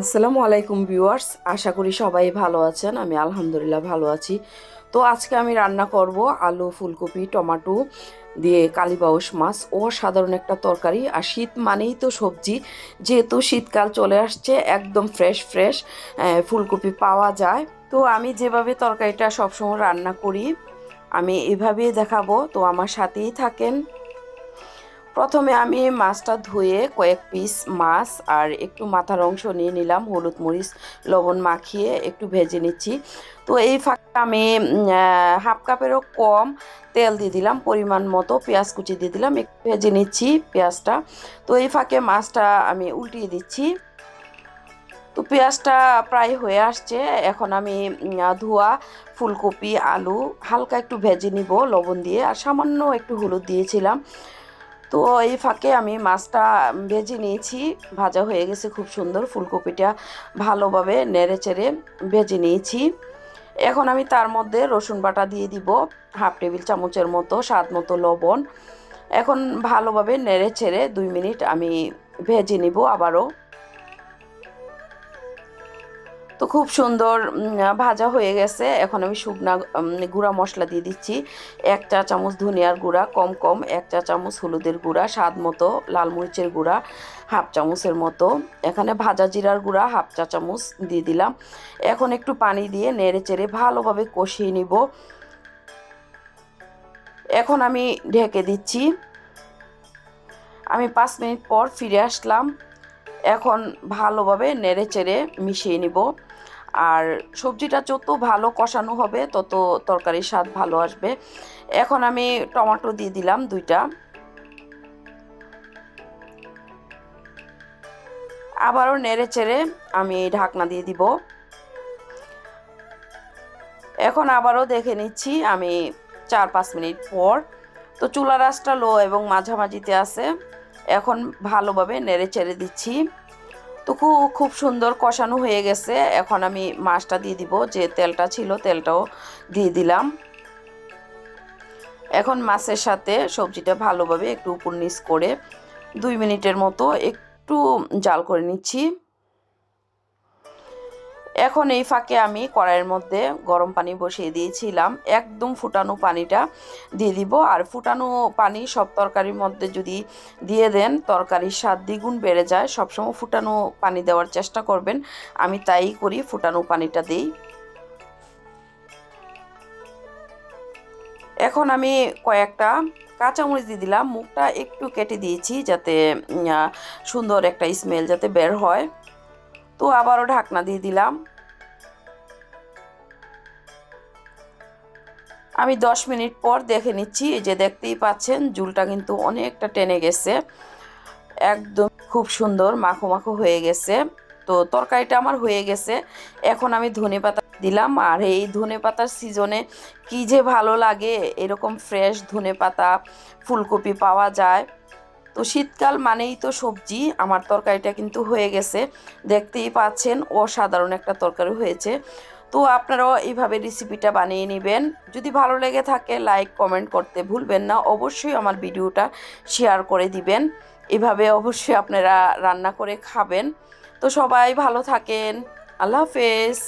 আসসালামু আলাইকুম ভিউয়ার্স, আশা করি সবাই ভালো আছেন, আমি আলহামদুলিল্লাহ ভালো আছি। তো আজকে আমি রান্না করব আলু, ফুলকপি, টমাটো দিয়ে কালীবাউস মাছ ও সাধারণ একটা তরকারি। আর শীত মানেই তো সবজি, যেহেতু শীতকাল চলে আসছে, একদম ফ্রেশ ফ্রেশ ফুলকপি পাওয়া যায়। তো আমি যেভাবে তরকারিটা সবসময় রান্না করি, আমি এভাবেই দেখাবো। তো আমার সাথেই থাকেন প্রথমে আমি মাছটা ধুয়ে কয়েক পিস মাছ আর একটু মাথার অংশ নিয়ে নিলাম, হলুদ মরিচ, লবণ মাখিয়ে একটু ভেজে নিচ্ছি। তো এই ফাঁকে আমি হাফ কাপেরও কম তেল দিয়ে দিলাম, পরিমাণ মতো পেঁয়াজ কুচি দিয়ে দিলাম, একটু ভেজে নিচ্ছি পেঁয়াজটা। তো এই ফাঁকে মাছটা আমি উল্টিয়ে দিচ্ছি। তো পেঁয়াজটা প্রায় হয়ে আসছে, এখন আমি ধোয়া ফুলকপি, আলু হালকা একটু ভেজে নিব লবণ দিয়ে, আর সামান্য একটু হলুদ দিয়েছিলাম। তো এই ফাঁকে আমি মাছটা ভেজে নিয়েছি। ভাজা হয়ে গেছে খুব সুন্দর। ফুলকপিটা ভালোভাবে নেড়ে চেড়ে ভেজে নিয়েছি। এখন আমি তার মধ্যে রসুন বাটা দিয়ে দিব, হাফ টেবিল চামচের মতো, স্বাদ মতো লবণ। এখন ভালোভাবে নেড়ে ছেড়ে দুই মিনিট আমি ভেজে নিব আবারও। তো খুব সুন্দর ভাজা হয়ে গেছে। এখন আমি শুকনা গুঁড়া মশলা দিয়ে দিচ্ছি। এক চা চামচ ধনিয়ার গুঁড়া, কম কম। এক চা চামচ হলুদের গুঁড়া, স্বাদ মতো লাল মরিচের গুঁড়া, হাফ চামচের মতো। এখানে ভাজা জিরার গুঁড়া, হাফ চা চামচ দিয়ে দিলাম। এখন একটু পানি দিয়ে নেড়ে চেড়ে ভালোভাবে কষিয়ে নিব। এখন আমি ঢেকে দিচ্ছি। আমি পাঁচ মিনিট পর ফিরে আসলাম। এখন ভালোভাবে নেড়ে চেড়ে মিশিয়ে নিব। আর সবজিটা যত ভালো কষানো হবে, তত তরকারির স্বাদ ভালো আসবে। এখন আমি টমেটো দিয়ে দিলাম দুইটা। আবারও নেড়ে চেড়ে আমি ঢাকনা দিয়ে দিব। এখন আবারও দেখে নিচ্ছি আমি চার পাঁচ মিনিট পর। তো চুলা রাসটা লো এবং মাঝামাঝিতে আছে। এখন ভালোভাবে নেড়ে চেড়ে দিচ্ছি। তো খুব খুব সুন্দর কষানো হয়ে গেছে। এখন আমি মাছটা দিয়ে দিব। যে তেলটা ছিল তেলটাও দিয়ে দিলাম। এখন মাছের সাথে সবজিটা ভালোভাবে একটু উপর নিচ করে দুই মিনিটের মতো একটু জাল করে নিচ্ছি। এখন এই ফাঁকে আমি কড়াইয়ের মধ্যে গরম পানি বসিয়ে দিয়েছিলাম। একদম ফুটানো পানিটা দিয়ে দিব। আর ফুটানো পানি সব তরকারির মধ্যে যদি দিয়ে দেন, তরকারির স্বাদ দ্বিগুণ বেড়ে যায়। সবসময় ফুটানো পানি দেওয়ার চেষ্টা করবেন। আমি তাই করি, ফুটানো পানিটা দিই। এখন আমি কয়েকটা কাঁচামরিচ দিয়ে দিলাম। মুখটা একটু কেটে দিয়েছি যাতে সুন্দর একটা স্মেল যাতে বের হয়। তো আবারও ঢাকনা দিয়ে দিলাম। আমি দশ মিনিট পর দেখে নিচ্ছি, এই যে দেখতেই পাচ্ছেন, জুলটা কিন্তু অনেকটা টেনে গেছে। একদম খুব সুন্দর মাখো মাখো হয়ে গেছে। তো তরকারিটা আমার হয়ে গেছে। এখন আমি ধনে পাতা দিলাম। আর এই ধনে পাতার সিজনে কি যে ভালো লাগে, এরকম ফ্রেশ ধনে পাতা, ফুলকপি পাওয়া যায়। তো শীতকাল মানেই তো সবজি। আমার তরকারিটা কিন্তু হয়ে গেছে। দেখতেই পাচ্ছেন, অসাধারণ একটা তরকারি হয়েছে। তো আপনারাও এইভাবে রেসিপিটা বানিয়ে নেবেন। যদি ভালো লেগে থাকে লাইক কমেন্ট করতে ভুলবেন না। অবশ্যই আমার ভিডিওটা শেয়ার করে দিবেন। এভাবে অবশ্যই আপনারা রান্না করে খাবেন। তো সবাই ভালো থাকেন। আল্লাহ হাফেজ।